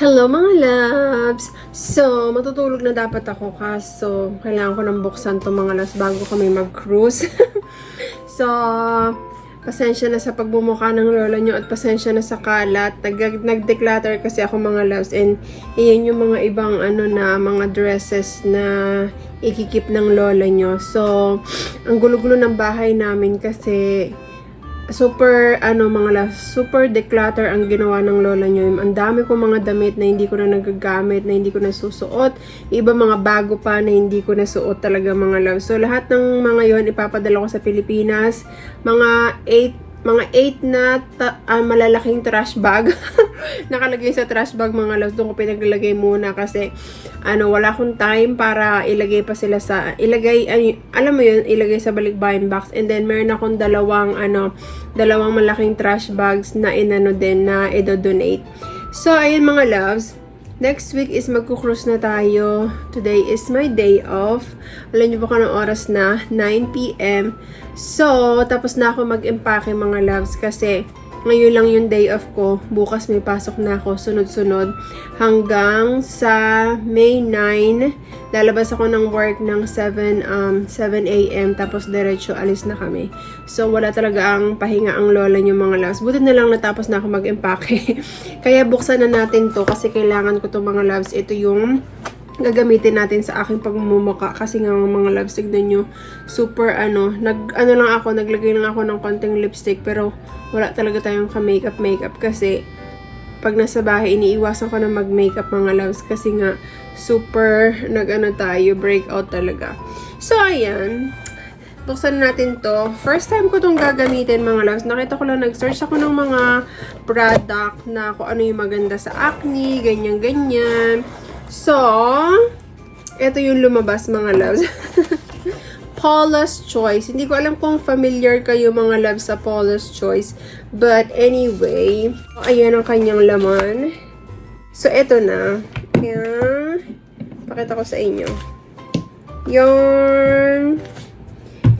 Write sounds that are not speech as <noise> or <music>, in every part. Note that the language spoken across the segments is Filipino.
Hello mga loves! So, matutulog na dapat ako kaso kailangan ko nang buksan to mga loves bago kami mag-cruise. <laughs> so, pasensya na sa pagbumuka ng lola nyo at pasensya na sa kalat. Nag- nag-declutter kasi ako mga loves and iyan yung mga ibang ano na mga dresses na ikikip ng lola nyo. So, ang gulo-gulo ng bahay namin kasi super ano mga la super declutter ang ginawa ng lola nyo. Ang dami ko mga damit na hindi ko na nagagamit, na hindi ko na susuot. Iba mga bago pa na hindi ko na suot talaga mga love. So lahat ng mga yon ipapadala ko sa Pilipinas. Mga 8 mga 8 na ta- ah, malalaking trash bag. <laughs> Nakalagay sa trash bag mga loves. Doon ko pinaglagay muna kasi ano, wala akong time para ilagay pa sila sa, ilagay, ay, alam mo yun, ilagay sa balikbayan box. And then, meron akong dalawang, ano, dalawang malaking trash bags na inano din na i-donate. So, ayun mga loves. Next week is magkukrus na tayo. Today is my day off. Alam niyo ba kung anong oras na? 9pm. So, tapos na ako mag-empake mga loves kasi ngayon lang yung day off ko. Bukas may pasok na ako sunod-sunod hanggang sa May 9. Lalabas ako ng work ng 7 um 7 a.m. tapos diretso alis na kami. So wala talaga ang pahinga ang lola niyo mga loves. Buti na lang natapos na ako mag-empake. <laughs> Kaya buksan na natin to kasi kailangan ko to mga loves. Ito yung gagamitin natin sa aking pagmumuka kasi nga mga loves tignan nyo super ano nag ano lang ako naglagay lang ako ng konting lipstick pero wala talaga tayong ka makeup makeup kasi pag nasa bahay iniiwasan ko na mag makeup mga loves kasi nga super nag ano tayo breakout talaga so ayan buksan natin to. First time ko tong gagamitin mga loves. Nakita ko lang, nag-search ako ng mga product na kung ano yung maganda sa acne, ganyan-ganyan. So, ito yung lumabas mga loves. <laughs> Paula's Choice. Hindi ko alam kung familiar kayo mga loves sa Paula's Choice. But anyway, ayan ang kanyang laman. So, ito na. Ayan. Pakita ko sa inyo. Yan.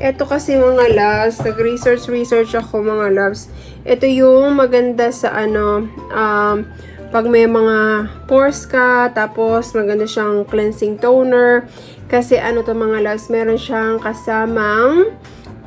Ito kasi mga loves, nag-research research ako mga loves. Ito yung maganda sa ano, um, pag may mga pores ka, tapos maganda siyang cleansing toner. Kasi ano to mga loves, meron siyang kasamang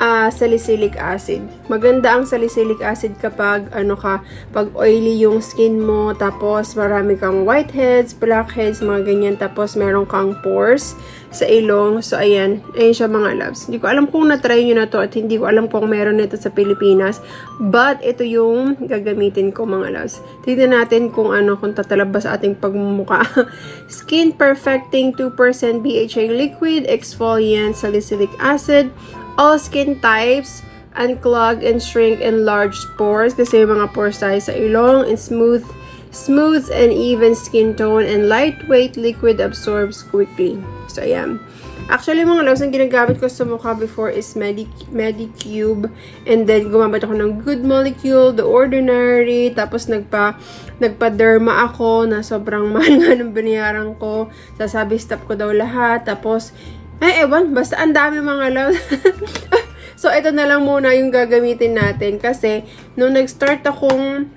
ah, salicylic acid. Maganda ang salicylic acid kapag ano ka, pag oily yung skin mo, tapos marami kang whiteheads, blackheads, mga ganyan, tapos meron kang pores sa ilong. So, ayan. Ayan siya mga loves. Hindi ko alam kung na-try nyo na to at hindi ko alam kung meron nito sa Pilipinas. But, ito yung gagamitin ko mga loves. Tignan natin kung ano, kung tatalabas ating pagmumuka. <laughs> Skin Perfecting 2% BHA Liquid Exfoliant Salicylic Acid all skin types, unclog and shrink enlarged pores kasi yung mga pore size sa ilong and smooth smooth and even skin tone and lightweight liquid absorbs quickly. So, ayan. Actually, mga loves, ang ginagamit ko sa mukha before is Medi Medicube. And then, gumamit ako ng Good Molecule, The Ordinary. Tapos, nagpa, nagpa-derma ako na sobrang <laughs> mahal nga ng binayaran ko. Sasabi, stop ko daw lahat. Tapos, ay, ewan, basta ang dami mga love. <laughs> so, ito na lang muna yung gagamitin natin. Kasi, nung nag-start akong,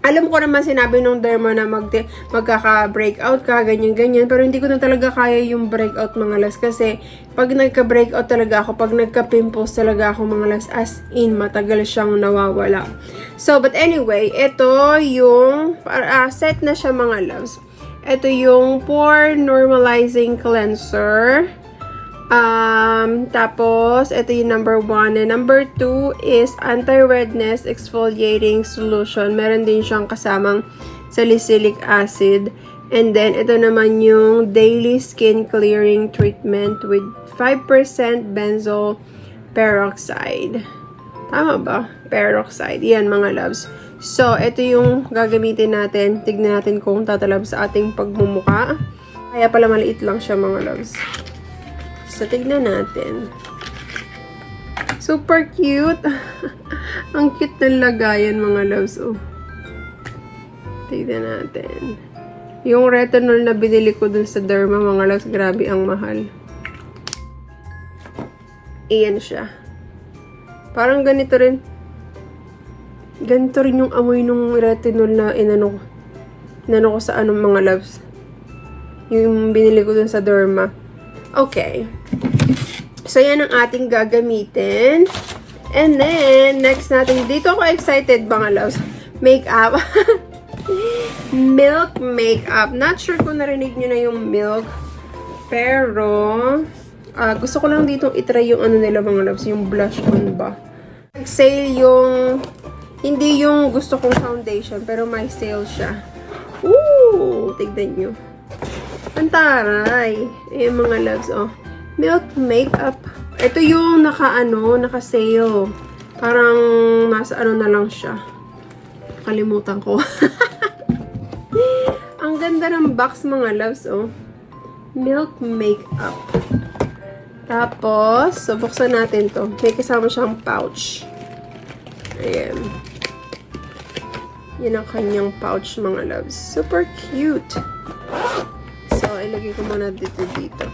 alam ko naman sinabi nung derma na mag magkaka-breakout ka, ganyan-ganyan. Pero hindi ko na talaga kaya yung breakout mga las. Kasi, pag nagka-breakout talaga ako, pag nagka-pimples talaga ako mga las, as in, matagal siyang nawawala. So, but anyway, ito yung, uh, set na siya mga loves. Ito yung Pore Normalizing Cleanser. Um, tapos, ito yung number one. And number two is anti-redness exfoliating solution. Meron din siyang kasamang salicylic acid. And then, ito naman yung daily skin clearing treatment with 5% benzoyl peroxide. Tama ba? Peroxide. Yan, mga loves. So, ito yung gagamitin natin. Tignan natin kung tatalab sa ating pagmumuka. Kaya pala maliit lang siya, mga loves. So, tignan natin. Super cute. <laughs> Ang cute ng lagayan, mga loves. Oh. Tignan natin. Yung retinol na binili ko dun sa Derma, mga loves, grabe ang mahal. Iyan siya. Parang ganito rin. Ganito rin yung amoy nung retinol na inano ko. Nano ko sa anong mga loves. Yung binili ko dun sa Derma. Okay. So, yan ang ating gagamitin. And then, next natin, dito ako excited mga loves. Makeup. <laughs> milk makeup. Not sure kung narinig nyo na yung milk. Pero, ah, gusto ko lang dito itry yung ano nila mga loves, yung blush on ba. Nag-sale yung, hindi yung gusto kong foundation, pero may sale siya. Ooh, tignan nyo. Ang taray. Ayan mga loves, oh. Milk makeup. Ito yung naka-ano, naka-sale. Parang nasa ano na lang siya. Kalimutan ko. <laughs> Ang ganda ng box mga loves, oh. Milk makeup. Tapos, so buksan natin to. May kasama siyang pouch. Ayan. Yan ang kanyang pouch mga loves. Super cute. So, ilagay ko muna dito dito.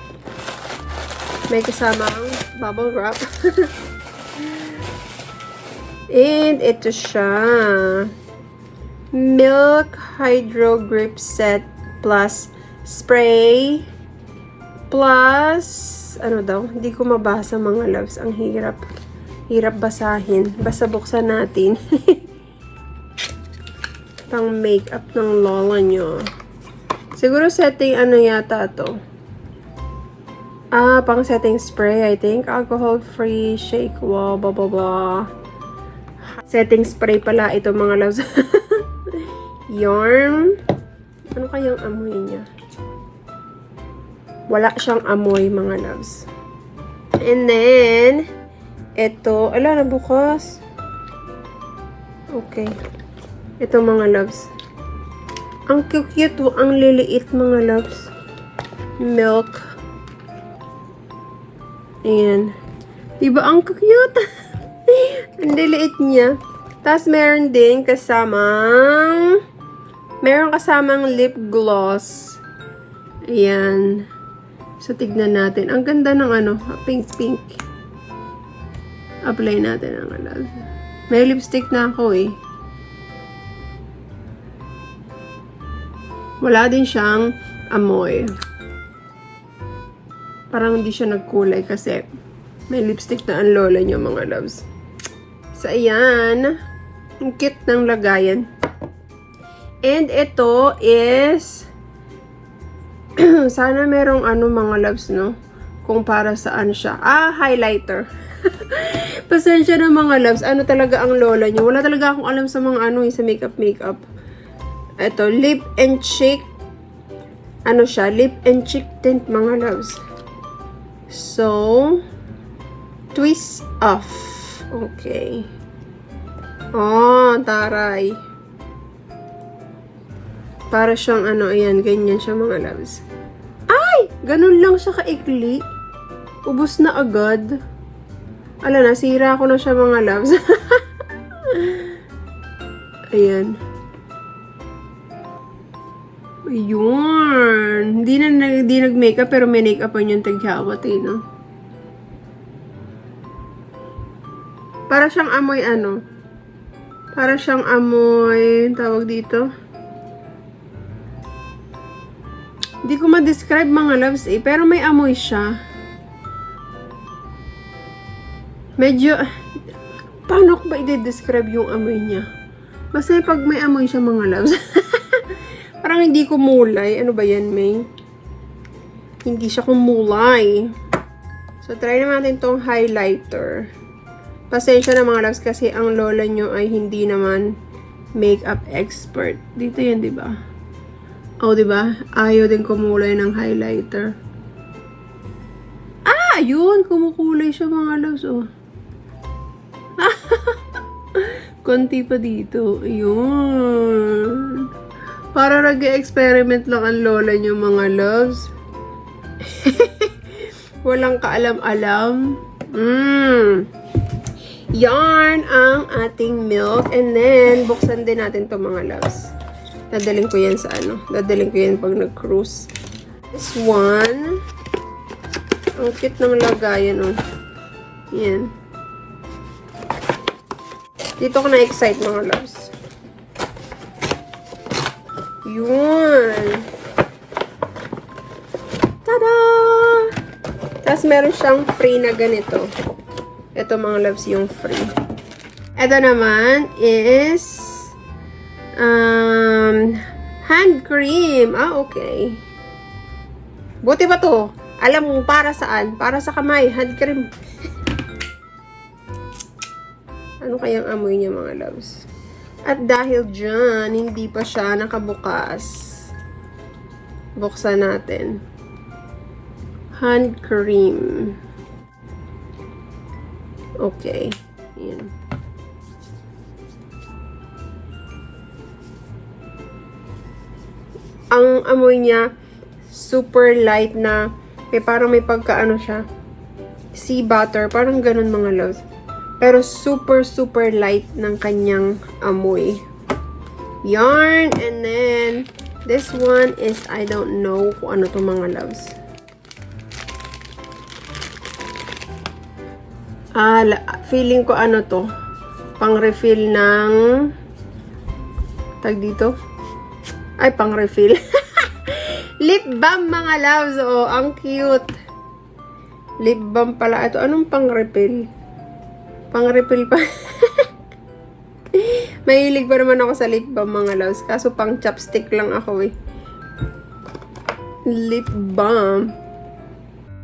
May kasamang bubble wrap. <laughs> And ito siya. Milk Hydro Grip Set plus spray plus ano daw, hindi ko mabasa mga loves. Ang hirap. Hirap basahin. Basta buksan natin. <laughs> Pang makeup ng lola nyo. Siguro setting ano yata to. Ah, pang setting spray, I think. Alcohol-free, shake wall, blah, blah, blah. Setting spray pala ito mga loves. <laughs> Yarn. Ano kayang amoy niya? Wala siyang amoy mga loves. And then, ito, ala na bukas. Okay. Ito mga loves. Ang cute, ang liliit mga loves. Milk. Ayan. Diba ang cute? <laughs> ang liliit niya. Tapos meron din kasamang meron kasamang lip gloss. Ayan. So, tignan natin. Ang ganda ng ano, pink-pink. Apply natin ang alas. May lipstick na ako eh. Wala din siyang amoy. Parang hindi siya nagkulay kasi may lipstick na ang lola niyo mga loves. So, ayan. Ang cute ng lagayan. And ito is <clears throat> sana merong ano mga loves, no? Kung para saan siya. Ah, highlighter. <laughs> Pasensya na mga loves. Ano talaga ang lola niyo? Wala talaga akong alam sa mga ano, eh, sa makeup-makeup. Ito, lip and cheek. Ano siya? Lip and cheek tint mga loves. So, twist off. Okay. Oh, taray. Para siyang ano, ayan, ganyan siya mga loves. Ay! Ganun lang siya kaikli. Ubus na agad. Ala, nasira ko na siya mga loves. <laughs> ayan. Ayun. Hindi na hindi nag-makeup pero may make-upan yung taghawat eh, no? Para siyang amoy ano? Para siyang amoy, tawag dito. Hindi ko ma-describe mga loves eh, pero may amoy siya. Medyo, paano ko ba i-describe yung amoy niya? Basta pag may amoy siya mga loves. <laughs> Parang hindi kumulay. Ano ba yan, May? Hindi siya kumulay. So, try naman natin tong highlighter. Pasensya na mga loves kasi ang lola nyo ay hindi naman makeup expert. Dito yan, di ba? Oh, di ba? Ayaw din kumulay ng highlighter. Ah, yun! Kumukulay siya mga loves, oh. <laughs> Konti pa dito. Ayun. Para nag-experiment lang ang lola niyo mga loves. <laughs> Walang kaalam-alam. Mmm. Yarn ang ating milk. And then, buksan din natin to mga loves. Dadaling ko yan sa ano. Dadaling ko yan pag nag-cruise. This one. Ang cute ng lagayan, oh. Yan. Dito ko na-excite mga loves. Yun. Tada! Tapos meron siyang free na ganito. Ito mga loves yung free. Ito naman is um, hand cream. Ah, okay. Buti ba to? Alam mo para saan? Para sa kamay, hand cream. <laughs> ano kayang amoy niya mga loves? At dahil dyan, hindi pa siya nakabukas. Buksan natin. Hand cream. Okay. Yan. Ang amoy niya, super light na, may parang may pagkaano siya, sea butter, parang ganun mga loves. Pero super, super light ng kanyang amoy. Yarn, and then, this one is, I don't know kung ano to mga loves. Ah, feeling ko ano to, pang refill ng, tag dito, ay, pang refill. <laughs> Lip balm, mga loves. Oh, ang cute. Lip balm pala. Ito, anong pang refill? Pang refill pa. <laughs> Mahilig pa naman ako sa lip balm, mga loves. Kaso pang chapstick lang ako eh. Lip balm.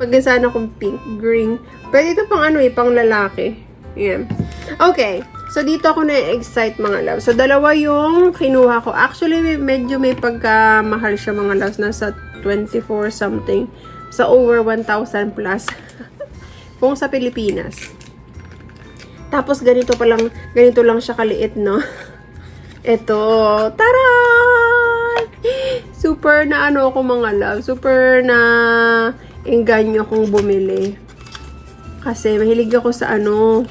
Pag sana akong pink, green. Pwede ito pang ano eh, pang lalaki. Yan. Okay. So, dito ako na-excite mga loves. So, dalawa yung kinuha ko. Actually, medyo may pagkamahal siya mga loves. Nasa 24 something. Sa over 1,000 plus. <laughs> Kung sa Pilipinas. Tapos, ganito pa lang, ganito lang siya kaliit, no? <laughs> Ito. Taran! Super na ano ako mga love. Super na engganyo akong bumili. Kasi mahilig ako sa ano,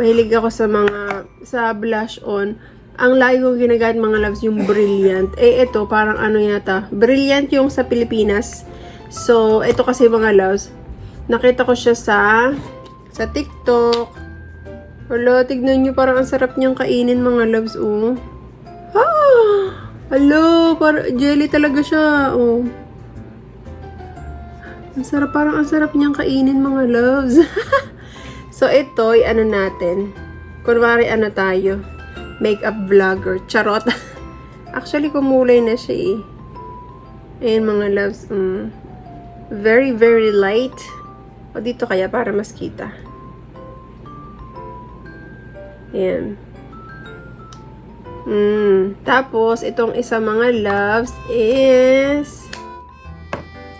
mahilig ako sa mga, sa blush on. Ang lagi kong ginagamit mga loves yung Brilliant. Eh, ito, parang ano yata. Brilliant yung sa Pilipinas. So, ito kasi mga loves. Nakita ko siya sa, sa TikTok. Wala, tignan nyo, parang ang sarap niyang kainin mga loves, oh. Ah! Hello, para jelly talaga siya, oh. Ang sarap, parang ang sarap niyang kainin mga loves. <laughs> so, ito, ano natin. Kunwari, ano tayo. Makeup vlogger. Charot. <laughs> Actually, kumulay na siya eh. Ayan mga loves. Mm. Very, very light. O dito kaya para mas kita. Ayan. Mm. Tapos, itong isa mga loves is...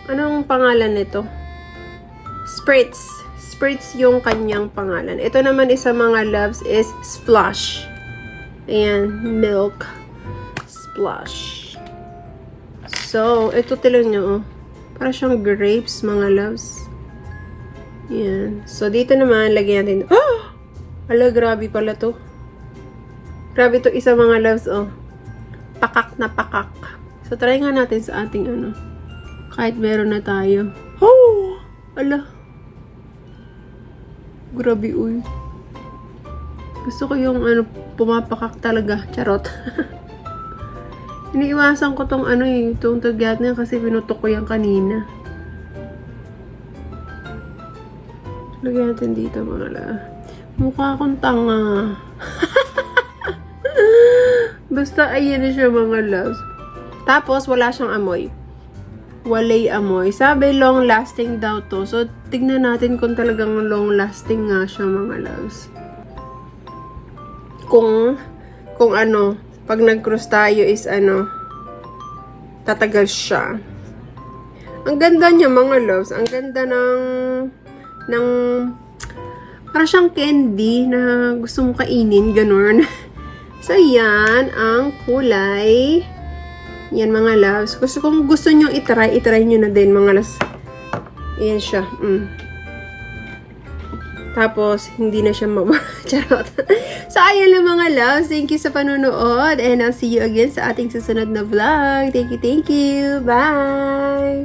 Anong pangalan nito? Spritz. Spritz yung kanyang pangalan. Ito naman isa mga loves is Splash. Ayan, milk. Splash. So, ito tilang nyo, oh. Para siyang grapes, mga loves. Ayan. So, dito naman, lagyan natin. Oh! Ala, grabe pala to. Grabe to isa mga loves, oh. Pakak na pakak. So, try nga natin sa ating ano. Kahit meron na tayo. Oh! Ala. Grabe, uy. Gusto ko yung ano, pumapakak talaga. Charot. <laughs> Iniiwasan ko tong ano eh, itong tagat niya kasi pinutok ko yan kanina. Lagyan natin dito mga la. Mukha akong tanga. <laughs> Basta ayan na siya mga loves. Tapos wala siyang amoy. Walay amoy. Sabi long lasting daw to. So tignan natin kung talagang long lasting nga siya mga loves. Kung kung ano, pag nag-cruise tayo is ano, tatagal siya. Ang ganda niya mga loves. Ang ganda ng ng parang siyang candy na gusto mong kainin, ganun. <laughs> So, yan ang kulay. Yan mga loves. Gusto kung gusto nyo itry, itry nyo na din mga loves. Yan siya. Mm. Tapos, hindi na siya mababa. <laughs> Charot. so, ayan lang mga loves. Thank you sa panonood. And I'll see you again sa ating susunod na vlog. Thank you, thank you. Bye!